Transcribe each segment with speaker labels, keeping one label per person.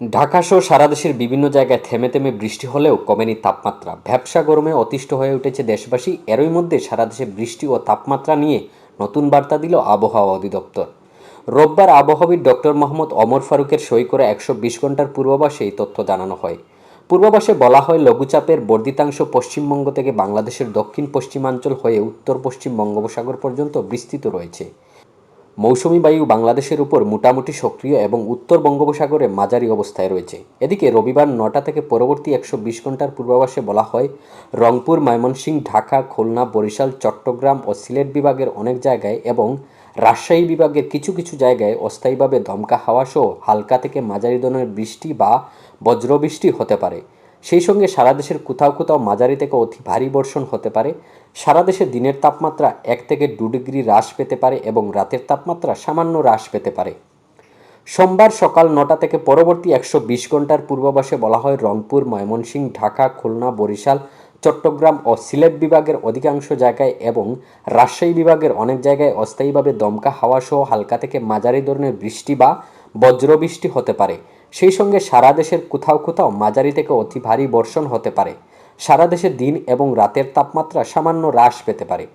Speaker 1: ঢাকাসহ সারা দেশের বিভিন্ন জায়গায় থেমে থেমে বৃষ্টি হলেও কমেনি তাপমাত্রা। ভ্যাবসা গরমে অতিষ্ঠ হয়ে উঠেছে দেশবাসী। এরই মধ্যে সারা দেশে বৃষ্টি ও তাপমাত্রা নিয়ে নতুন বার্তা দিল আবহাওয়া অধিদপ্তর। রোববার আবহাওয়িদ ডক্টর মোহাম্মদ অমর ফারুকের সই করে একশো বিশ ঘণ্টার পূর্বাভাসে এই তথ্য জানানো হয়। পূর্বাভাসে বলা হয়, লঘুচাপের বর্ধিতাংশ পশ্চিমবঙ্গ থেকে বাংলাদেশের দক্ষিণ পশ্চিমাঞ্চল হয়ে উত্তর পশ্চিম বঙ্গোপসাগর পর্যন্ত বিস্তৃত রয়েছে। মৌসুমি বায়ু বাংলাদেশের উপর মোটামুটি সক্রিয় এবং উত্তর বঙ্গোপসাগরে মাঝারি অবস্থায় রয়েছে। এদিকে রবিবার নটা থেকে পরবর্তী একশো বিশ ঘণ্টার পূর্বাভাসে বলা হয়, রংপুর, ময়মনসিংহ, ঢাকা, খুলনা, বরিশাল, চট্টগ্রাম ও সিলেট বিভাগের অনেক জায়গায় এবং রাজশাহী বিভাগের কিছু কিছু জায়গায় অস্থায়ীভাবে দমকা হাওয়া সহ হালকা থেকে মাঝারি ধরনের বৃষ্টি বা বজ্রবৃষ্টি হতে পারে। সেই সঙ্গে সারা দেশের কোথাও কোথাও মাঝারি থেকে অতি ভারী বর্ষণ হতে পারে। সারা দেশে দিনের তাপমাত্রা এক থেকে দু ডিগ্রি হ্রাস পেতে পারে এবং রাতের তাপমাত্রা সামান্য হ্রাস পেতে পারে। সোমবার সকাল নটা থেকে পরবর্তী একশো বিশ ঘণ্টার পূর্বাভাসে বলা হয়, রংপুর, ময়মনসিংহ, ঢাকা, খুলনা, বরিশাল, চট্টগ্রাম ও সিলেট বিভাগের অধিকাংশ জায়গায় এবং রাজশাহী বিভাগের অনেক জায়গায় অস্থায়ীভাবে দমকা হাওয়া সহ হালকা থেকে মাঝারি ধরনের বৃষ্টি বা বজ্রবৃষ্টি হতে পারে। সেই সঙ্গে সারা দেশের কোথাও কোথাও মাঝারি থেকে অতি ভারী বর্ষণ হতে পারে। সারা দেশে দিন এবং রাতের তাপমাত্রা সামান্য হ্রাস পেতে পারে।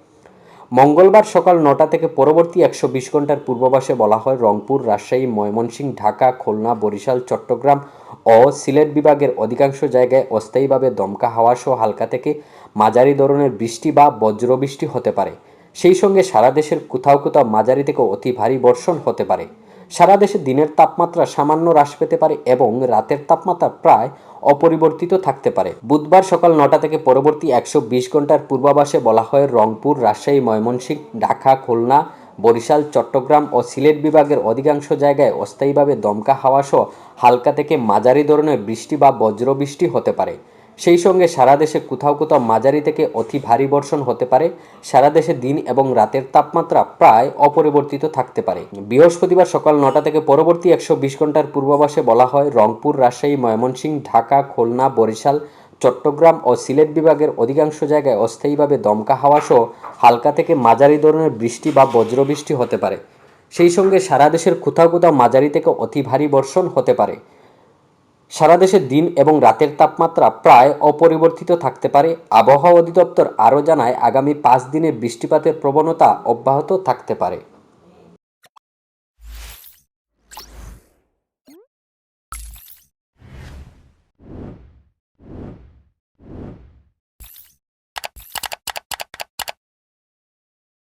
Speaker 1: মঙ্গলবার সকাল নটা থেকে পরবর্তী একশো বিশ ঘণ্টার পূর্বাভাসে বলা হয়, রংপুর, রাজশাহী, ময়মনসিংহ, ঢাকা, খুলনা, বরিশাল, চট্টগ্রাম ও সিলেট বিভাগের অধিকাংশ জায়গায় অস্থায়ীভাবে দমকা হাওয়া সহ হালকা থেকে মাঝারি ধরনের বৃষ্টি বা বজ্রবৃষ্টি হতে পারে। সেই সঙ্গে সারা দেশের কোথাও কোথাও মাঝারি থেকে অতি ভারী বর্ষণ হতে পারে। সারা দেশে দিনের তাপমাত্রা সামান্য হ্রাস পেতে পারে এবং রাতের তাপমাত্রা প্রায় অপরিবর্তিত থাকতে পারে। বুধবার সকাল নটা থেকে পরবর্তী একশো বিশ ঘণ্টার পূর্বাভাসে বলা হয়, রংপুর, রাজশাহী, ময়মনসিংহ, ঢাকা, খুলনা, বরিশাল, চট্টগ্রাম ও সিলেট বিভাগের অধিকাংশ জায়গায় অস্থায়ীভাবে দমকা হাওয়া সহ হালকা থেকে মাঝারি ধরনের বৃষ্টি বা বজ্রবৃষ্টি হতে পারে। সেই সঙ্গে সারা দেশে কোথাও কোথাও মাঝারি থেকে অতি ভারী বর্ষণ হতে পারে। সারা দেশে দিন এবং রাতের তাপমাত্রা প্রায় অপরিবর্তিত থাকতে পারে। বৃহস্পতিবার সকাল নটা থেকে পরবর্তী একশো বিশ ঘণ্টার পূর্বাভাসে বলা হয়, রংপুর, রাজশাহী, ময়মনসিংহ, ঢাকা, খুলনা, বরিশাল, চট্টগ্রাম ও সিলেট বিভাগের অধিকাংশ জায়গায় অস্থায়ীভাবে দমকা হাওয়া সহ হালকা থেকে মাঝারি ধরনের বৃষ্টি বা বজ্রবৃষ্টি হতে পারে। সেই সঙ্গে সারা দেশের কোথাও কোথাও মাঝারি থেকে অতি ভারী বর্ষণ হতে পারে। সারা দেশে দিন এবং রাতের তাপমাত্রা প্রায় অপরিবর্তিত থাকতে পারে। আবহাওয়া অধিদপ্তর আরও জানায়, আগামী পাঁচ দিনে বৃষ্টিপাতের প্রবণতা অব্যাহত থাকতে পারে।